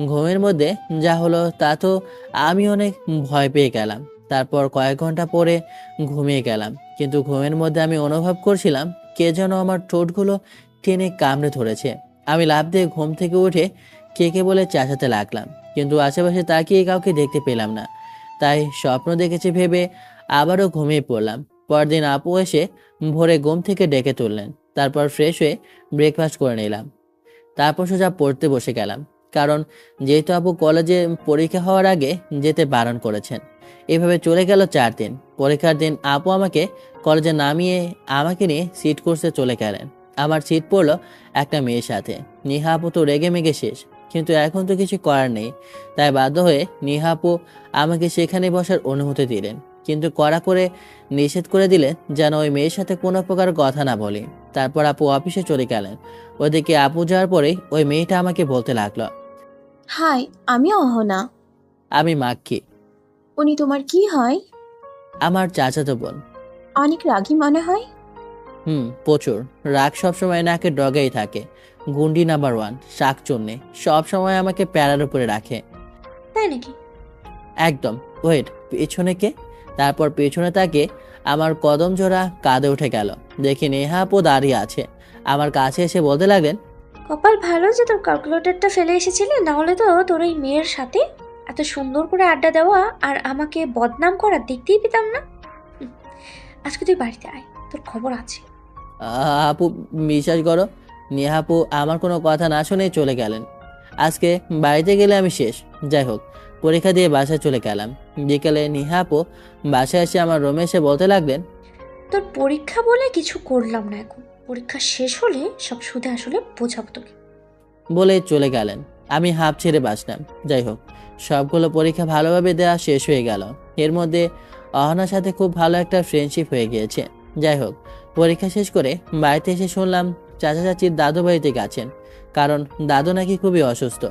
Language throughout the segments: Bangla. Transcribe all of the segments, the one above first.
ঘুমের মধ্যে যা হলো তা তো আমি অনেক ভয় পেয়ে গেলাম। তারপর কয়েক ঘণ্টা পরে ঘুমিয়ে গেলাম। কিন্তু ঘুমের মধ্যে আমি অনুভব করছিলাম কে যেন আমার ঠোঁটগুলো টেনে কামড়ে ধরেছে। আমি লাফ দিয়ে ঘুম থেকে উঠে কে কে বলে চেঁচাতে লাগলাম। কিন্তু আশেপাশে তাকিয়ে কাউকে দেখতে পেলাম না। তাই স্বপ্ন দেখেছি ভেবে আবারও ঘুমিয়ে পড়লাম। পরদিন আপু এসে ভোরে ঘুম থেকে ডেকে তুললেন। তারপর ফ্রেশ হয়ে ব্রেকফাস্ট করে নিলাম। তারপর সোজা পড়তে বসে গেলাম। কারণ যেহেতু আপু কলেজে পরীক্ষা হওয়ার আগে যেতে বারণ করেছেন। এভাবে চলে গেল চার দিন। পরীক্ষার দিন আপু আমাকে কলেজে নামিয়ে আমাকে নিয়ে সিট কোর্সে চলে গেলেন। আমার সিট পড়ল একটা মেয়ের সাথে। নিহা আপু তো রেগে মেগে শেষ। কিন্তু এখন তো কিছু করার নেই। তাই বাধ্য হয়ে নিহা আপু আমাকে সেখানে বসার অনুমতি দিলেন। কিন্তু কড়া করে নিষেধ করে দিলেন যেন ওই মেয়ের সাথে কোনো প্রকার কথা না বলি। তারপর আপু অফিসে চলে গেলেন। ওদিকে আপু যাওয়ার পরেই ওই মেয়েটা আমাকে বলতে লাগল হাই আমি অহনা। আমি মাক্কি। উনি তোমার কি হয়? আমার চাচাতো বোন। অনেক রাগী মনে হয়? হুম প্রচুর। রাগ সবসময় নাকে ডগাই থাকে। গুন্ডি নাম্বার ওয়ান শাক চন্নে সবসময় আমাকে প্যারার উপরে রাখে। তাই নাকি? একদম। ওয়েট পেছনে কে? তারপর পেছনে তাকে আমার কদম জোড়া কাঁধে উঠে গেল। দেখি নেহা আপু দাঁড়িয়ে আছে। আমার কাছে এসে বলতে লাগলেন কপাল ভালো যে তোর ক্যালকুলেটরটা ফেলে এসেছিলে? না হলে তো তোর ওই মেয়ের সাথে এত সুন্দর করে আড্ডা দেওয়া আর আমাকে বদনাম করা দেখতেই পেতাম না। আজকে তুই বাড়িতে আয় তোর খবর আছে। আপু বিশ্বাস করো নেহা আপু আমার কোনো কথা না শুনেই চলে গেলেন। আজকে বাড়িতে গেলে আমি শেষ। যাই হোক পরীক্ষা দিয়ে বাসায় চলে গেলাম। বিকেলে নেহা আপু বাসায় এসে আমার রুমে এসে বলতে লাগলেন তোর পরীক্ষা বলে কিছু করলাম না এখন। পরীক্ষা শেষ হলে সব সুদে আসলে বোঝাবো তোকে। বলে চলে গেলেন। আমি হাফ ছেড়ে বাঁচলাম। যাই হোক, সবগুলো পরীক্ষা ভালোভাবে দেওয়া শেষ হয়ে গেল। এর মধ্যে অহনার সাথে খুব ভালো একটা ফ্রেন্ডশিপ হয়ে গিয়েছে। যাই হোক, পরীক্ষা শেষ করে বাড়িতে এসে শুনলাম চাচা চাচির দাদু বাড়িতে গেছেন। কারণ দাদু নাকি খুবই অসুস্থ।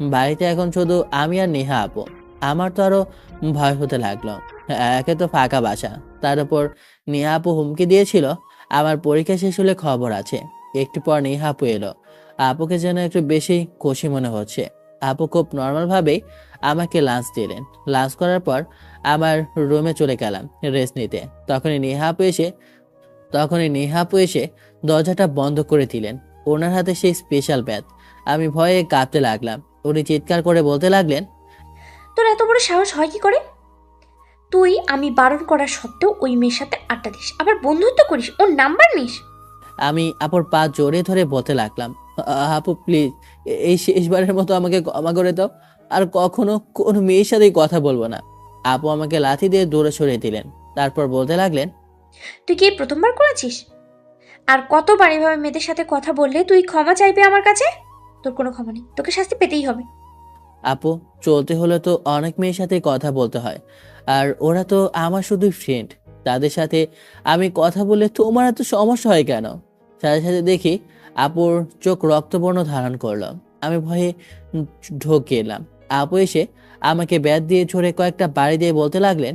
বাড়িতে এখন শুধু আমি আর নেহা আপু। আমার তো আরও ভয় হতে লাগল। একে তো ফাঁকা বাসা। তার উপর নেহা আপু হুমকি দিয়েছিল। আমার পরীক্ষা শেষ হলে খবর আছে। একটু পর নেহা আপু এলো। আপুকে যেন একটু বেশি খুশি মনে হচ্ছে। আপু খুব নর্মালভাবেই আমাকে লাঞ্চ দিলেন। লাঞ্চ করার পর আমার রুমে চলে গেলাম রেস্ট নিতে। তখনই নেহা আপু এসে, তখনই নেহা আপু এসে দরজাটা বন্ধ করে দিলেন। ওনার হাতে সেই স্পেশাল ব্যাথ আমি ভয়ে কাঁপতে লাগলাম। উনি চিৎকার করে বলতে লাগলেন, তোর এত বড় সাহস হয় কি করে? তুই আমি বারণ করা সত্ত্বেও ওই মেয়ের সাথে আড্ডা দিস। আবার বন্ধুত্ব করিস ওর নাম্বার নিস। আমি আপুর পা জোরে ধরে বলতে লাগলাম "আ- আপু প্লিজ এই শেষবারের মতো আমাকে ক্ষমা করে দাও। আর কখনো কোনো মেয়ের সাথেই কথা বলব না। আপু আমাকে লাথি দিয়ে দূরে সরিয়ে দিলেন তারপর বলতে লাগলেন তুই কি এই প্রথমবার করেছিস? আর কতবার এভাবে মেয়েদের সাথে কথা বললে তুই ক্ষমা চাইবে আমার কাছে? তোর কোনো ক্ষমা নেই তোকে শাস্তি পেতেই হবে। আপু, চলতে হলে তো অনেক মেয়ের সাথে কথা বলতে হয়। আর ওরা তো আমার শুধু ফ্রেন্ড তাদের সাথে আমি কথা বলে তোমার এত সমস্যা হয় কেন? সাথে সাথে দেখি আপুর চোখ রক্তবর্ণ ধারণ করল। আমি ভয়ে ঢোকে এলাম। আপু এসে আমাকে ব্যাট দিয়ে ঝরে কয়েকটা বাড়ি দিয়ে বলতে লাগলেন,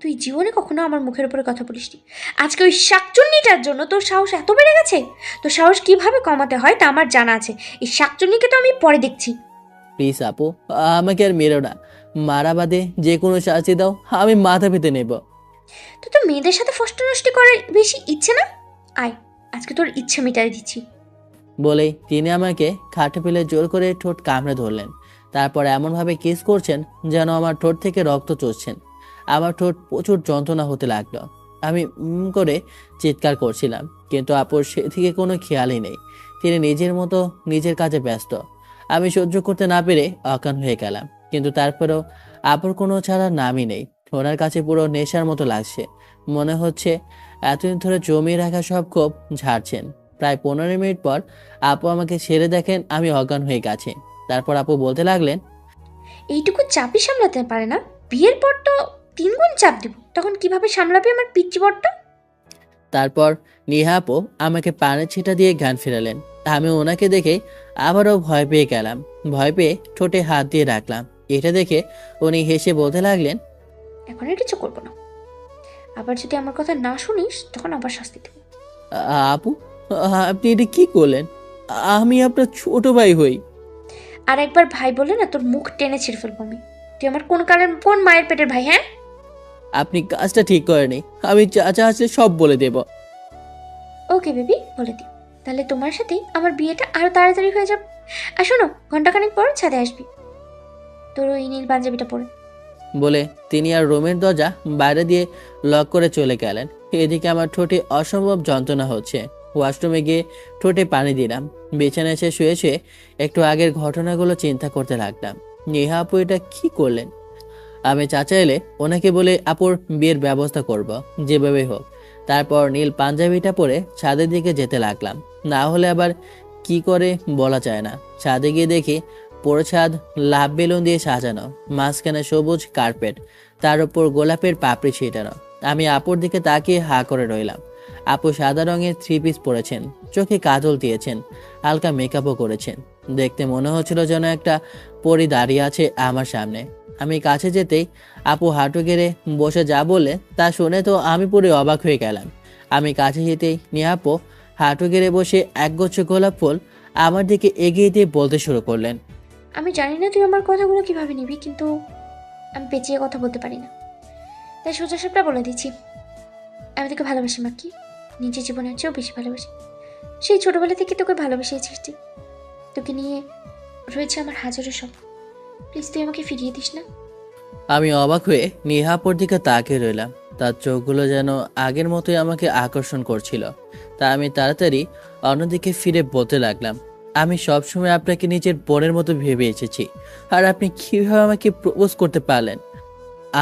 তুই জীবনে কখনো আমার মুখের উপরে কথা বলিসনি? আজকে ওই শাকচুন্নিটার জন্য তোর সাহস এত বেড়ে গেছে? তোর সাহস কীভাবে কমাতে হয় তা আমার জানা আছে। এই শাকচুন্নিকে তো আমি পরে দেখছি। প্লিজ আপু আমাকে আর মেরো না। মারা বাদে যে কোনো শাস্তি দাও আমি মাথা পেতে নেব। তো তো মেয়েদের সাথে ফষ্ট করার বেশি ইচ্ছে না? আয় আজকে তোর ইচ্ছে মিটাই দিচ্ছি। বলেই তিনি আমাকে খাটে ফেলে জোর করে ঠোঁট কামড়ে ধরলেন। তারপর এমনভাবে কিস করছেন যেন আমার ঠোঁট থেকে রক্ত চড়ছেন। আমার ঠোঁট প্রচুর যন্ত্রণা হতে লাগল। আমি উম করে চিৎকার করছিলাম কিন্তু আপুর সেদিকে কোনো খেয়ালই নেই। তিনি নিজের মতো নিজের কাজে ব্যস্ত। আমি সহ্য করতে না পেরে অজ্ঞান হয়ে গেলাম। কিন্তু তারপরেও আপুর কোনো ছাড়া নামই নেই। ওনার কাছে পুরো নেশার মতো লাগছে। মনে হচ্ছে এতদিন ধরে জমিয়ে রাখা সব ক্ষোভ ঝাড়ছেন। প্রায় পনেরো মিনিট পর আপু আমাকে ছেড়ে দেখেন আমি অজ্ঞান হয়ে গেছে। তারপর আপু বলতে লাগলেন এইটুকু চাপই সামলাতে পারে না। বিয়ের পর তো তিনগুণ চাপ দিব। তখন কীভাবে সামলাবে আমার পিচ্ছি বরটা? তারপর নিহা আমাকে পানের ছিটা দিয়ে গান ফেরালেন। আমি ওনাকে দেখে আবারও ভয় পেয়ে গেলাম। ভয় পেয়ে ঠোঁটে হাত দিয়ে রাখলাম। এটা দেখে উনি হেসে বলতে লাগলেন এখন আর কিছু করব না। আবার যদি আমার কথা না শুনিস তখন আবার শাস্তি দেবো। আপু আপনি এটা কি করলেন? আমি আপনার ছোট ভাই হই। আর একবার ভাই বলে না তোর মুখ টেনে ছিঁড়ে ফেলব আমি। তুই আমার কোন কারণ কোন মায়ের পেটের ভাই হ্যাঁ? আপনি কাজটা ঠিক করেনি আমি চাচা আসলে সব বলে দেব। ওকে বেবি বলে দিই। তাহলে তোমার সাথে আমার বিয়েটা আরও তাড়াতাড়ি হয়ে যাবে। আর শোনো ঘন্টাখানেক পর ছাদে আসবি। তোর ওই নীল পাঞ্জাবিটা পরে। বলে তিনি আর রুমের দরজা বাইরে দিয়ে লক করে চলে গেলেন। এদিকে আমার ঠোঁটে অসম্ভব যন্ত্রণা হচ্ছে। ওয়াশরুমে গিয়ে ঠোঁটে পানি দিলাম। বিছানায় এসে শুয়ে শুয়ে একটু আগের ঘটনাগুলো চিন্তা করতে লাগলাম। নেহা আপু এটা কি করলেন? আমি চাচা এলে ওনাকে বলে আপুর বিয়ের ব্যবস্থা করব যেভাবে হোক। তারপর নীল পাঞ্জাবিটা পরে ছাদের দিকে যেতে লাগলাম। না হলে আবার কি করে বলা যায় না। ছাদে গিয়ে দেখি পুরো ছাদ লাভ বেলুন দিয়ে সাজানো, মাঝখানে সবুজ কার্পেট, তার উপর গোলাপের পাপড়ি ছিটানো। আমি আপুর দিকে তাকিয়ে হা করে রইলাম। আপু সাদা রঙের থ্রি পিস পরেছেন, চোখে কাজল দিয়েছেন, হালকা মেকআপও করেছেন। দেখতে মনে হচ্ছিল যেন একটা পরি দাঁড়িয়ে আছে আমার সামনে। আমি কাছে যেতেই আপু হাঁটু গেড়ে বসে যা বলে তা শুনে তো আমি পুরো অবাক হয়ে গেলাম। আমি কাছে যেতেই নিহাপো হাঁটু গেড়ে বসে একগুচ্ছ গোলাপ ফুল আমার দিকে এগিয়ে দিয়ে বলতে শুরু করলেন। আমি জানি না তুই আমার কথাগুলো কীভাবে নিবি, কিন্তু আমি পেঁচিয়ে কথা বলতে পারি না। তাই সোজা সাপটা বলে দিচ্ছি। আমি তোকে ভালোবাসি মাকি নিজের জীবনের চেয়েও বেশি ভালোবাসি। সেই ছোটবেলা থেকে তোকে ভালোবেসে এসেছি। তোকে নিয়ে রয়েছে আমার হাজারো স্বপ্ন। প্লিজ তুই আমাকে ফিরিয়ে দিস না। আমি অবাক হয়ে নিহাপুর দিকে তাকিয়ে রইলাম। তার চোখগুলো যেন আগের মতোই আমাকে আকর্ষণ করছিল। তা আমি তাড়াতাড়ি অন্যদিকে ফিরে বলতে লাগলাম, আমি সবসময় আপনাকে নিজের বোনের মতো ভেবে এসেছি। আর আপনি কীভাবে আমাকে প্রপোজ করতে পারলেন?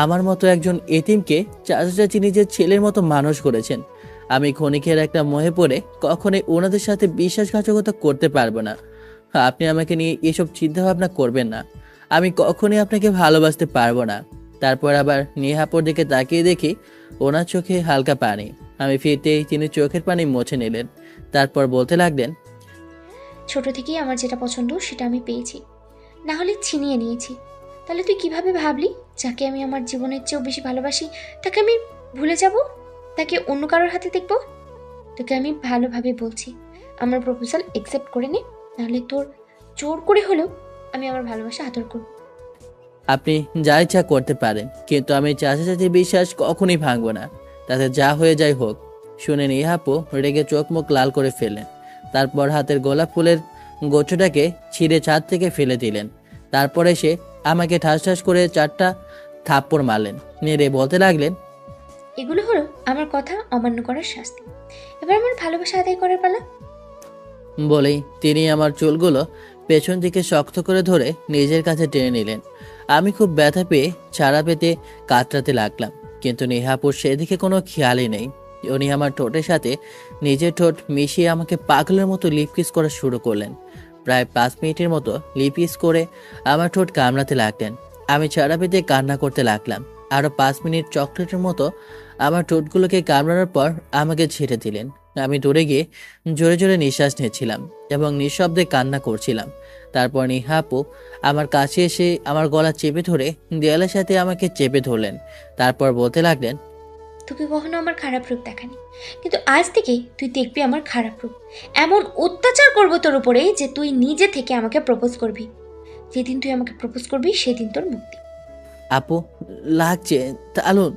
আমার মতো একজন এতিমকে চাচা চাচি নিজের ছেলের মতো মানুষ করেছেন। আমি ক্ষণিকের একটা মোহে পড়ে কখনোই ওনাদের সাথে বিশ্বাসঘাতকতা করতে পারব না। আপনি আমাকে নিয়ে এসব চিন্তাভাবনা করবেন না। আমি কখনই আপনাকে ভালোবাসতে পারব না। তারপর আবার নেহাপুর দিকে তাকিয়ে দেখি ওনার চোখে হালকা পানি। আমি ফিরতেই তিনি চোখের পানি মুছে নিলেন। তারপর বলতে লাগলেন, ছোট থেকেই আমার যেটা পছন্দ সেটা আমি পেয়েছি। না হলে ছিনিয়ে নিয়েছি। তাহলে তুই কীভাবে ভাবলি? যাকে আমি আমার জীবনের চেয়েও বেশি ভালোবাসি, তাকে আমি ভুলে যাব? তাকে অন্য কারোর হাতে দেখব? তোকে আমি ভালোভাবে বলছি। আমার প্রপোজাল একসেপ্ট করে নে। নাহলে তোর জোর করে হলেও আমি আমার ভালোবাসা আদর করব। আপনি যা ইচ্ছা করতে পারেন কিন্তু আমি চাচা চাচির বিশ্বাস কখনোই ভাঙবো না। তাতে যা হয়ে যায় হোক। শুনে নিহাপু রেগে চোখ মুখ লাল করে ফেললেন। তারপর হাতের গোলাপ ফুলের গোছটাকে ছিঁড়ে ছাদ থেকে ফেলে দিলেন। তারপর এসে আমাকে ঠাস ঠাস করে চারটা থাপ্পড় মারলেন। নেড়ে বলতে লাগলেন এগুলো হলো আমার কথা অমান্য করার শাস্তি। এবার আমার ভালোবাসা আদায় করার পালা। বলেই তিনি আমার চুলগুলো পেছন দিকে শক্ত করে ধরে নিজের কাছে টেনে নিলেন। আমি খুব ব্যথা পেয়ে ছাড়া পেতে কাতরাতে লাগলাম, কিন্তু নেহাপুর সেদিকে কোনো খেয়ালই নেই। উনি আমার ঠোঁটের সাথে নিজের ঠোঁট মিশিয়ে আমাকে পাগলের মতো লিপকিস করা শুরু করলেন। প্রায় পাঁচ মিনিটের মতো লিপকিস করে আমার ঠোঁট কামড়াতে লাগলেন। আমি ছাড়া পেতে কান্না করতে লাগলাম। আরও পাঁচ মিনিট চকলেটের মতো আমার ঠোঁটগুলোকে কামড়ানোর পর আমাকে ছেড়ে দিলেন। আমি দূরে গিয়ে জোরে জোরে নিঃশ্বাস নিচ্ছিলাম এবং নিঃশব্দে কান্না করছিলাম। তারপর নিহাপু আমার কাছে এসে আমার গলা চেপে ধরে দেয়ালের সাথে আমাকে চেপে ধরলেন। তারপর বলতে লাগলেন তোকে কখনো আমার খারাপ রূপ দেখানি। কিন্তু আজ থেকে তুই দেখবি আমার খারাপ রূপ। এমন অত্যাচার করব তোর উপরে যে তুই নিজে থেকে আমাকে প্রপোজ করবি। যেদিন তুই আমাকে প্রপোজ করবি সেদিন তোর মুক্তি। আপু লাগছে। তালুন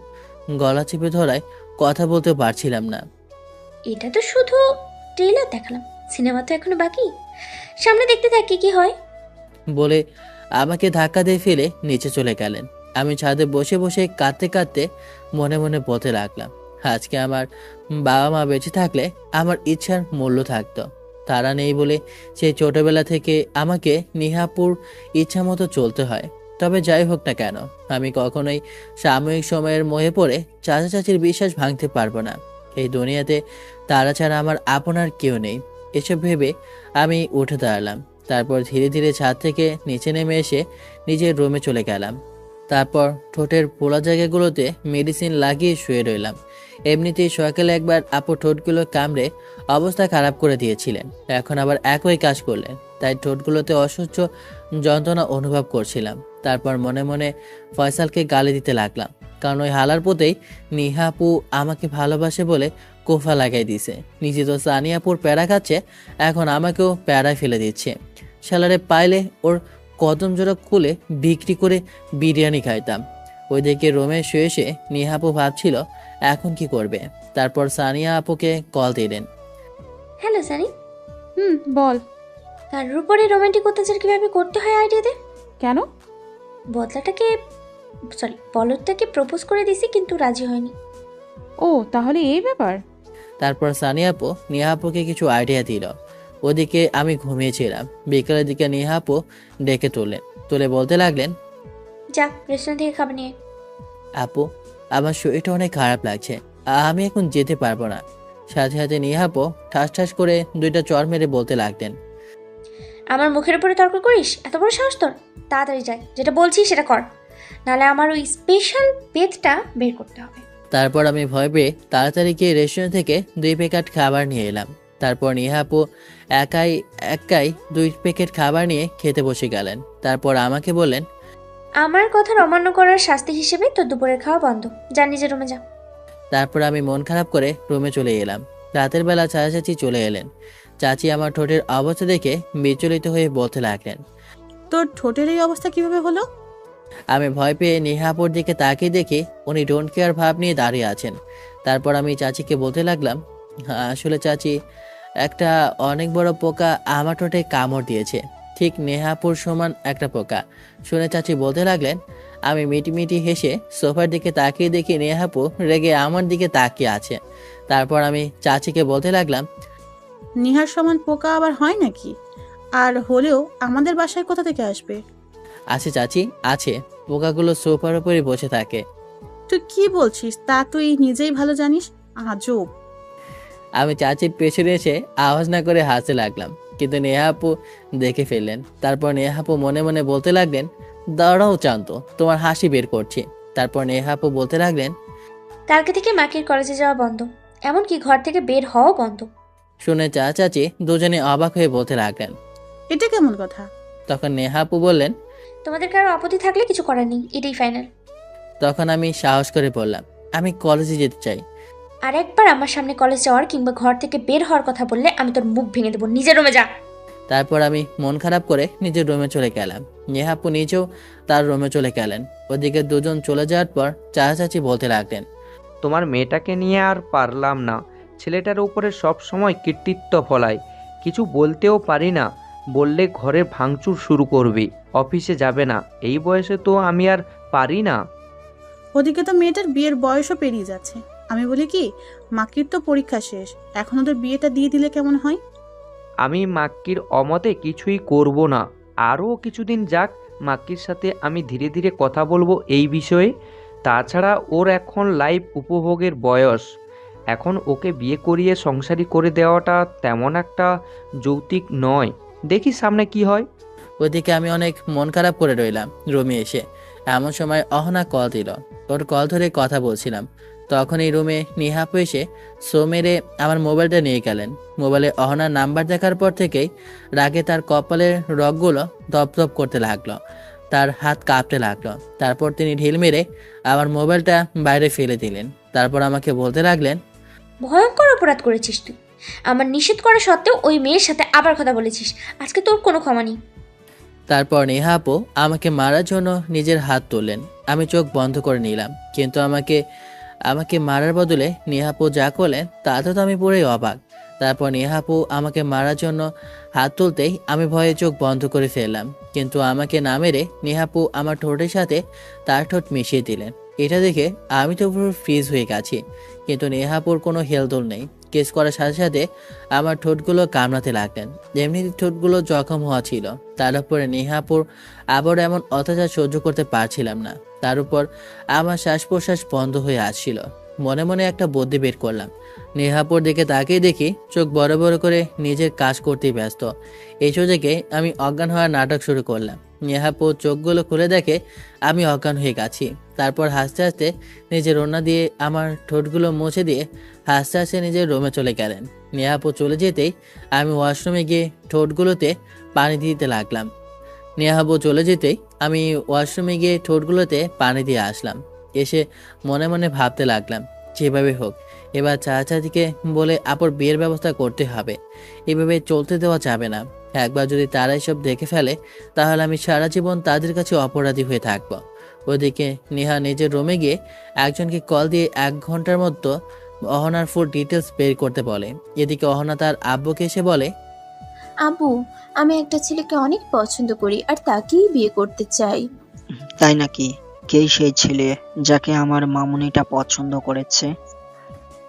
গলা চেপে ধরায় কথা বলতে পারছিলাম না। এটা তো শুধু ট্রেলার দেখালাম। সিনেমা তো এখনও বাকি। সামনে দেখতে থাকি, কি হয়? বলে আমাকে ধাক্কা দিয়ে ফেলে নিচে চলে গেলেন। আমি ছাদে বসে বসে কাঁদতে কাঁদতে মনে মনে পথে লাগলাম আজকে আমার বাবা মা বেঁচে থাকলে আমার ইচ্ছার মূল্য থাকতো। তারা নেই বলে সেই ছোটবেলা থেকে আমাকে নিহাপুর ইচ্ছা মতো চলতে হয়। তবে যাই হোক না কেন, আমি কখনোই সাময়িক সময়ের মোহে পড়ে চাচা চাচির বিশ্বাস ভাঙতে পারব না। এই দুনিয়াতে তারা ছাড়া আমার আপনার কেউ নেই। এসব ভেবে আমি উঠে দাঁড়ালাম। তারপর ধীরে ধীরে ছাদ থেকে নিচে নেমে এসে নিজের রুমে চলে গেলাম। তারপর ঠোঁটের পোলা জায়গাগুলোতে মেডিসিন লাগিয়ে শুয়ে রইলাম। এমনিতেই সকালে একবার আপু ঠোঁটগুলো কামড়ে অবস্থা খারাপ করে দিয়েছিলেন। এখন আবার একই কাজ করলেন। তাই ঠোঁটগুলোতে অসহ্য যন্ত্রণা অনুভব করছিলাম। তারপর মনে মনে ফয়সালকে গালি দিতে লাগলাম। কারণ ওই হালার পথেই নিহাপু আমাকে ভালোবাসে বলে কোফা লাগাই দিছে। নিজে তো সানিয়াপুর প্যারা খাচ্ছে এখন আমাকেও প্যারা ফেলে দিচ্ছে। স্যালারে পাইলে ওর কদম জোড়া খুলে বিক্রি করে বিরিয়ানি খাইতাম। ওইদিকে রোমে শুয়ে এসে নিহাপু ভাবছিল এখন কি করবে? তারপর সানিয়া আপুকে কল দিলেন। হ্যালো সানি। হুম বল। তার উপরে রোমান্টিক অত্যাচার কীভাবে করতে হয় আইডিয়া দে কেন? বদলাটাকে সরি বলদটাকে প্রপোজ করে দিছি কিন্তু রাজি হয়নি। ও তাহলে এই ব্যাপার? তারপর সানিয়া আপু নিহাপুকে কিছু আইডিয়া দিল। ওদিকে আমি ঘুমিয়েছিলাম। বিকালের দিকে নিহাপু ডেকে তুললেন তুলে বলতে লাগলেন যা রেস্টুরেন্ট থেকে খাবার নিয়ে আপু আমার শরীরটা অনেক খারাপ লাগছে। আমি এখন যেতে পারব না। সাথে সাথে নিহাপু ঠাস ঠাস করে দুইটা চর মেরে বলতে লাগলেন আমার মুখের উপরে তর্ক করিস? এত বড় সাহস তোর? তাড়াতাড়ি যাই যেটা বলছি সেটা কর। নাহলে আমার ওই স্পেশাল পেজটা বের করতে হবে। তারপর আমি ভয় পেয়ে তাড়াতাড়ি গিয়ে রেস্টুরেন্ট থেকে দুই প্যাকেট খাবার নিয়ে এলাম। তারপর নিহাপু একাই একাই দুই প্যাকেট খাবার নিয়ে খেতে বসে গেলেন। তারপর আমাকে বললেন আমার কথা অমান্য করার শাস্তি হিসেবে তোর দুপুরের খাওয়া বন্ধ। যা নিজের রুমে যা। তারপর আমি মন খারাপ করে রুমে চলে এলাম। রাতের বেলা চাচা চাচি চলে এলেন। চাচি আমার ঠোঁটের অবস্থা দেখে বিচলিত হয়ে বলতে লাগলেন তোর ঠোঁটের এই অবস্থা কীভাবে হলো? আমি ভয় পেয়ে নেহাপুর দিকে তাকিয়ে দেখি উনি ডোন্ট কেয়ার ভাব নিয়ে দাঁড়িয়ে আছেন। তারপর আমি চাচিকে বলতে লাগলাম "হ্যাঁ, আসলে চাচি একটা অনেক বড় পোকা আমার ঠোঁটে কামড় দিয়েছে। ঠিক নেহাপুর সমান একটা পোকা। শুনে চাচি বলতে লাগলেন আমি মিটি মিটি হেসে সোফার দিকে তাকিয়ে দেখি নেহাপু রেগে আমার দিকে তাকিয়ে আছে। তারপর আমি চাচিকে বলতে লাগলাম নিহার সমান পোকা আবার হয় নাকি? আর হলেও আমাদের বাসায় কোথা থেকে আসবে? আছে চাচি আছে। পোকাগুলো সোফার উপরে বসে থাকে। তুই কি বলছিস? তা তুই নিজেই ভালো জানিস? আজব। আমি চাচির পেছনে এসে আওয়াজ না করে হাসতে লাগলাম। কিন্তু নেহাপু দেখে ফেললেন। তারপর নেহাপু মনে মনে বলতে লাগলেন দাঁড়াও চান্ত তোমার হাসি বের করছি। তারপর নেহাপু বলতে লাগলেন কালকে থেকে মাকির কলেজে যাওয়া বন্ধ। এমনকি ঘর থেকে বের হওয়াও বন্ধ। শুনে চা চাচি দুজনে অবাক হয়ে বলতে লাগলেন এটা কেমন কথা? তখন নেহাপু বললেন তোমাদের কারও আপত্তি থাকলে কিছু করার নেই এটাই ফাইনাল তখন আমি সাহস করে বললাম আমি কলেজে যেতে চাই। আর একবার আমার সামনে কলেজ যাওয়ার কিংবা ঘর থেকে বের হওয়ার কথা বললে আমি তোর মুখ ভেঙে দেবো নিজের রুমে যা। তারপর আমি মন খারাপ করে নিজের রুমে চলে গেলাম। নেহাপু নিজেও তার রুমে চলে গেলেন। ওদিকে দুজন চলে যাওয়ার পর চা চাচি বলতে লাগলেন তোমার মেয়েটাকে নিয়ে আর পারলাম না। ছেলেটার উপরে সব সময় কৃতিত্ব ফলায়। কিছু বলতেও পারি না। বললে ঘরে ভাঙচুর শুরু করবে। অফিসে যাবে না। এই বয়সে তো আমি আর পারি না। ওদিকে তো মেয়েটার বিয়ের বয়সও পেরিয়ে যাচ্ছে। আমি বলি কি মাকির তো পরীক্ষা শেষ। এখন ওদের বিয়েটা দিয়ে দিলে কেমন হয়? আমি মাক্কির অমতে কিছুই করব না। আরও কিছুদিন যাক মাক্কির সাথে আমি ধীরে ধীরে কথা বলব এই বিষয়ে। তাছাড়া ওর এখন লাইফ উপভোগের বয়স। এখন ওকে বিয়ে করিয়ে সংসারী করে দেওয়াটা তেমন একটা যৌক্তিক নয়। দেখি সামনে কি হয়। ওদিকে আমি অনেক মন খারাপ করে রইলাম। রুমে এসে। এমন সময় অহনা কল দিল। ওর কল ধরে কথা বলছিলাম। তখন এই রুমে নিহাপু এসে সো মেরে আমার মোবাইলটা নিয়ে গেলেন। মোবাইলে অহনার নাম্বার দেখার পর থেকেই রাগে তার কপালের রগগুলো দপদপ করতে লাগল। তার হাত কাঁপতে লাগল। তারপর তিনি ঢিল মেরে আমার মোবাইলটা বাইরে ফেলে দিলেন। তারপর আমাকে বলতে লাগলেন, ভয়ঙ্কর অপরাধ করেছিস তুই। আমার নিষেধ করা সত্ত্বেও ওই মেয়ের সাথে আবার কথা বলেছিস। আজকে তোর কোনো ক্ষমা নেই। তারপর নেহাপো আমাকে মারার জন্য নিজের হাত তুললেন। আমি চোখ বন্ধ করে নিলাম, কিন্তু আমাকে আমাকে মারার বদলে নেহাপু যা করলেন, তাতে তো আমি পুরোই অবাক। তারপর নেহাপু আমাকে মারার জন্য হাত তুলতেই আমি ভয়ে চোখ বন্ধ করে ফেললাম, কিন্তু আমাকে না মেরে নেহাপু আমার ঠোঁটের সাথে তার ঠোঁট মিশিয়ে দিলেন। এটা দেখে আমি তো পুরো ফ্রিজ হয়ে গেছি, কিন্তু নেহাপুর কোনো হেলদোল নেই। কেস করার সাথে সাথে আমার ঠোঁটগুলো কামড়াতে লাগলেন। এমনিতে ঠোঁটগুলো জখম হওয়া ছিল। তার উপরে নেহাপুর আবার এমন অত্যাচার সহ্য করতে পারছিলাম না। তার উপর আমার শ্বাস প্রশ্বাস বন্ধ হয়ে আসছিল। মনে মনে একটা বুদ্ধি বের করলাম। নেহাপুর দিকে তাকিয়ে দেখি চোখ বড় বড় করে নিজের কাজ করতেই ব্যস্ত। এই সুযোগে আমি অজ্ঞান হওয়ার নাটক শুরু করলাম। নেহাপুর চোখগুলো খুলে দেখে আমি অজ্ঞান হয়ে গেছি। তারপর হাসতে হাসতে নিজের ওড়না দিয়ে আমার ঠোঁটগুলো মুছে দিয়ে হাসতে হাসতে নিজের রুমে চলে গেলেন। নেহাপু চলে যেতেই আমি ওয়াশরুমে গিয়ে ঠোঁটগুলোতে পানি দিতে লাগলাম। নেহাবু চলে যেতেই আমি ওয়াশরুমে গিয়ে ঠোঁটগুলোতে পানি দিয়ে আসলাম। এসে মনে মনে ভাবতে লাগলাম, যেভাবে হোক, এবার চাচাদিকে বলে আপর বিয়ের ব্যবস্থা করতে হবে। এভাবে চলতে দেওয়া যাবে না। একবার যদি তারা এসব দেখে ফেলে তাহলে আমি সারা জীবন তাদের কাছে অপরাধী হয়ে থাকব। ওদিকে নেহা নিজের রুমে গিয়ে একজনকে কল দিয়ে এক ঘণ্টার মতো অহনার ফুল ডিটেলস বের করতে বলে। এদিকে অহনা তার আব্বুকে এসে বলে আবু আমি একটা ছেলেকে অনেক পছন্দ করি আর তাকেই বিয়ে করতে চাই। তাই নাকি? কে সেই ছেলে যাকে আমার মামুনিটা পছন্দ করেছে?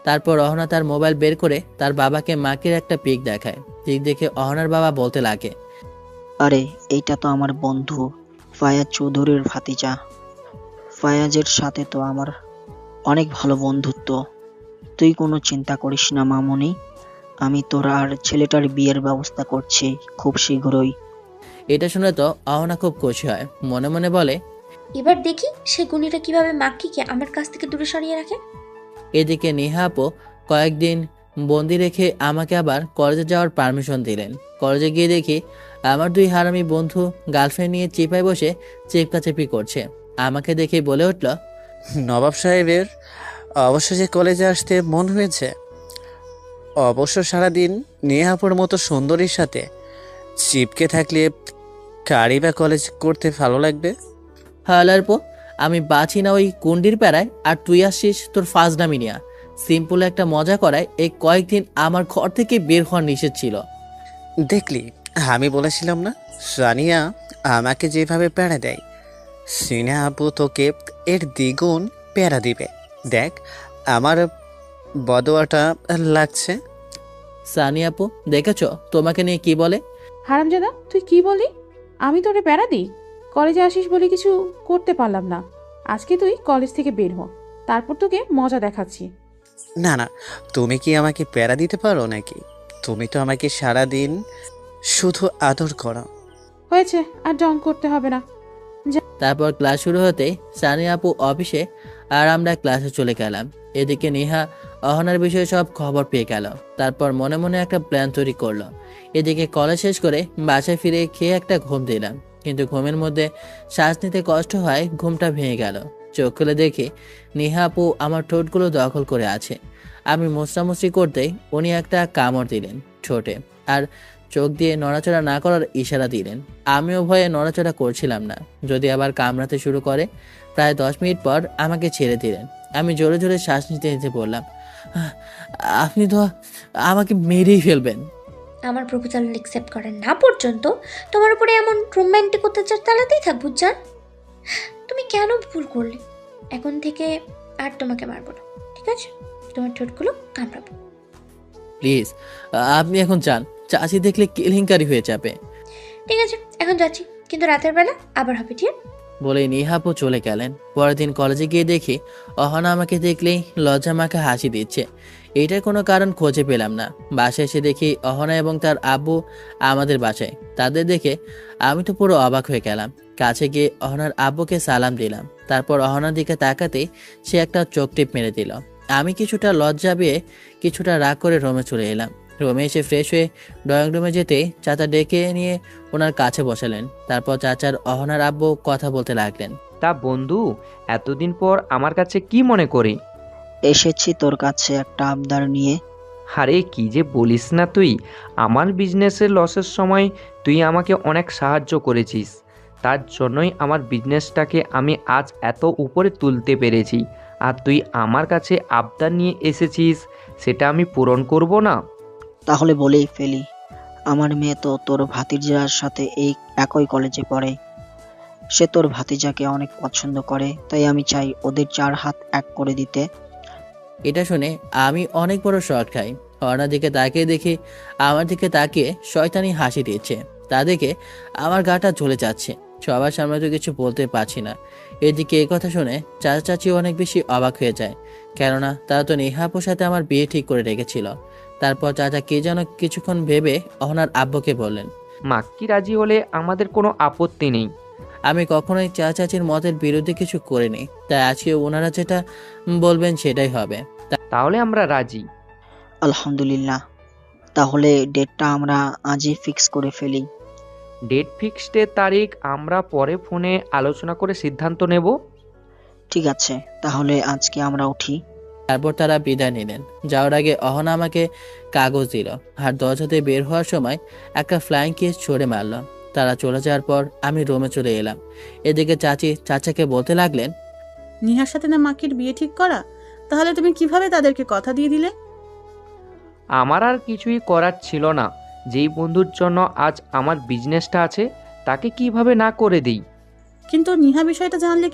তারপর অহনা তার মোবাইল বের করে তার বাবাকে মাকের একটা পিক দেখায়। পিক দেখে অহনার বাবা বলতে লাগে আরে এইটা তো আমার বন্ধু ফায়াজ চৌধুরীর ভাতিজা। ফায়াজের সাথে তো আমার অনেক ভালো বন্ধুত্ব। তুই কোনো চিন্তা করিস না মামুনি আমি তোর আর ছেলেটার বিয়ের ব্যবস্থা করছি খুব শীঘ্রই। এটা শুনে তো অহনা খুব খুশি হয় মনে মনে বলে এবার দেখি সে গুণীটা কীভাবে মাক্কিকে আমার কাছ থেকে দূরে সরিয়ে রাখে। এদিকে নেহা আপু কয়েকদিন বন্দি রেখে আমাকে আবার কলেজে যাওয়ার পারমিশন দিলেন। কলেজে গিয়ে দেখি আমার দুই হারামি বন্ধু গার্লফ্রেন্ড নিয়ে চিপায় বসে চেপকাচেপি করছে। আমাকে দেখে বলে উঠল নবাব সাহেবের অবশেষে কলেজে আসতে মন হয়েছে। অবশ্য সারাদিন নেহাপুর মতো সুন্দরীর সাথে চিপকে থাকলে কারি বা কলেজ করতে ভালো লাগবে? হালারপো আমি বাঁচি না ওই কুন্ডির প্যারায় আর তুই আসছিস তোর ফার্স্ট নামি নিয়া। সিম্পল একটা মজা করায় এই কয়েকদিন আমার ঘর থেকে বের হওয়ার নিষেধ ছিল। দেখলি আমি বলেছিলাম না সানিয়া আমাকে যেভাবে প্যারা দেয় সিনা আপু তোকে এর দ্বিগুণ প্যারা দিবে। দেখ আমার বদোয়াটা লাগছে। সানি আপু দেখেছ তোমাকে নিয়ে কি বলে? হারামজাদা তুই কি বলি? আমি তোরে বেড়া দিই? কলেজে আসিস বলে কিছু করতে পারলাম না। আজকে তুই কলেজ থেকে বের হ। তারপর তোকে মজা দেখাচ্ছি। না না তুমি কি আমাকে প্যারা দিতে পারো নাকি? তুমি তো আমাকে সারা দিন শুধু আদর করো। হয়েছে আর ডং করতে হবে না। তারপর ক্লাস শুরু হতে সানি আপু অফিসে আর আমরা ক্লাসে চলে গেলাম। এদিকে নেহা অহনার বিষয়ে সব খবর পেয়ে গেল। তারপর মনে মনে একটা প্ল্যান তৈরি করল। এদিকে কলেজ শেষ করে বাসায় ফিরে খেয়ে একটা ঘুম দিলাম। কিন্তু ঘুমের মধ্যে শ্বাস নিতে কষ্ট হয়, ঘুমটা ভেঙে গেল। চোখ খুলে দেখি নেহা আপু আমার ঠোঁটগুলো দখল করে আছে। আমি মোচড়ামুচড়ি করতেই উনি একটা কামড় দিলেন ঠোঁটে আর চোখ দিয়ে নড়াচড়া না করার ইশারা দিলেন। আমিও ভয়ে নড়াচড়া করছিলাম না। যদি আবার কামড়াতে শুরু করে, প্রায় দশ মিনিট পর আমাকে ছেড়ে দিলেন। আমি জোরে জোরে শ্বাস নিতে নিতে বললাম আপনি তো আমাকে মেরেই ফেলবেন। আমার প্রপোজাল অ্যাকসেপ্ট করেন না পর্যন্ত তোমার উপরে এমন রোম্যান্টিক অত্যাচার চালাতেই থাকব জান তুমি কেন ভুল করলে? এখন থেকে আর তোমাকে মারবো না ঠিক আছে? তোমার ঠোঁটগুলো কামড়াবো। প্লিজ আপনি এখন চান চাষি দেখলে কেলেঙ্কারি হয়ে যাবে। ঠিক আছে এখন যাচ্ছি। কিন্তু রাতের বেলা আবার হবে ঠিক বলে নিহাপও চলে গেলেন। পরের দিন কলেজে গিয়ে দেখি অহনা আমাকে দেখলেই লজ্জা মাখা হাসি দিচ্ছে। এইটার কোনো কারণ খুঁজে পেলাম না। বাসায় এসে দেখি অহনা এবং তার আব্বু আমাদের বাসায়। তাদের দেখে আমি তো পুরো অবাক হয়ে গেলাম। কাছে গিয়ে অহনার আব্বুকে সালাম দিলাম। তারপর অহনার দিকে তাকাতে সে একটা চোখ টিপ মেরে দিল। আমি কিছুটা লজ্জা পেয়ে কিছুটা রাগ করে রোমে চলে এলাম। রুমে এসে ফ্রেশ হয়ে ড্রয়িং রুমে যেতে চাচা ডেকে নিয়ে ওনার কাছে বসালেন। তারপর চাচার অহনার আব্বু কথা বলতে লাগলেন। তা বন্ধু এতদিন পর আমার কাছে কি মনে করি? এসেছি তোর কাছে একটা আবদার নিয়ে। আরে কি যে বলিস না তুই। আমার বিজনেসের লসের সময় তুই আমাকে অনেক সাহায্য করেছিস। তার জন্যই আমার বিজনেসটাকে আমি আজ এত উপরে তুলতে পেরেছি। আর তুই আমার কাছে আবদার নিয়ে এসেছিস সেটা আমি পূরণ করব না? তাহলে বলেই ফেলি, আমার মেয়ে তো তোর ভাতিজার সাথে এই একই কলেজে পড়ে। সে তোর ভাতিজাকে অনেক পছন্দ করে, তাই আমি চাই ওদের চার হাত এক করে দিতে। এটা শুনে আমি অনেক বড় শর্ট খাই। অহনার দিকে তাকিয়ে দেখি, আমার দিকে তাকিয়ে শয়তানি হাসি দিয়েছে তা দেখে আমার গাটা জ্বলে যাচ্ছে। সবার সামনে তো কিছু বলতে পারছি না। এদিকে এই কথা শুনে চাচা চাচি অনেক বেশি অবাক হয়ে যায়। কেননা তারা তো নেহা সাথে আমার বিয়ে ঠিক করে রেখেছিল। তারপর চাচা কে যেন কিছুক্ষণ ভেবে অহনার আব্বুকে বললেন মাক্কি রাজি হলে আমাদের কোনো আপত্তি নেই। আমি কখনোই চা চাচির মতের বিরুদ্ধে কিছু করিনি তাই আজকে ওনারা যেটা বলবেন সেটাই হবে। তাহলে আমরা রাজি। আলহামদুলিল্লাহ। তাহলে ডেটটা আমরা আজই ফিক্স করে ফেলি। ডেট ফিক্সডের তারিখ আমরা পরে ফোনে আলোচনা করে সিদ্ধান্ত নেব। ঠিক আছে তাহলে আজকে আমরা উঠি। তারপর তারা বিদায় নিলেন। যাওয়ার আগে অহনা আমাকে কাগজ দিল আর দরজাতে বের হওয়ার সময় একটা ফ্লাইং কেস ছড়ে মারল। তারা চলে যাওয়ার পর আমি রোমে চলে এলাম। এদিকে চাচি চাচাকে বলতে লাগলেন নিহার সাথে না মাকির বিয়ে ঠিক করা? তাহলে তুমি কীভাবে তাদেরকে কথা দিয়ে দিলে? আমার আর কিছুই করার ছিল না। যেই বন্ধুর জন্য আজ আমার বিজনেসটা আছে তাকে কীভাবে না করে দিই? কিন্তু নিহা বিষয়টা জানলে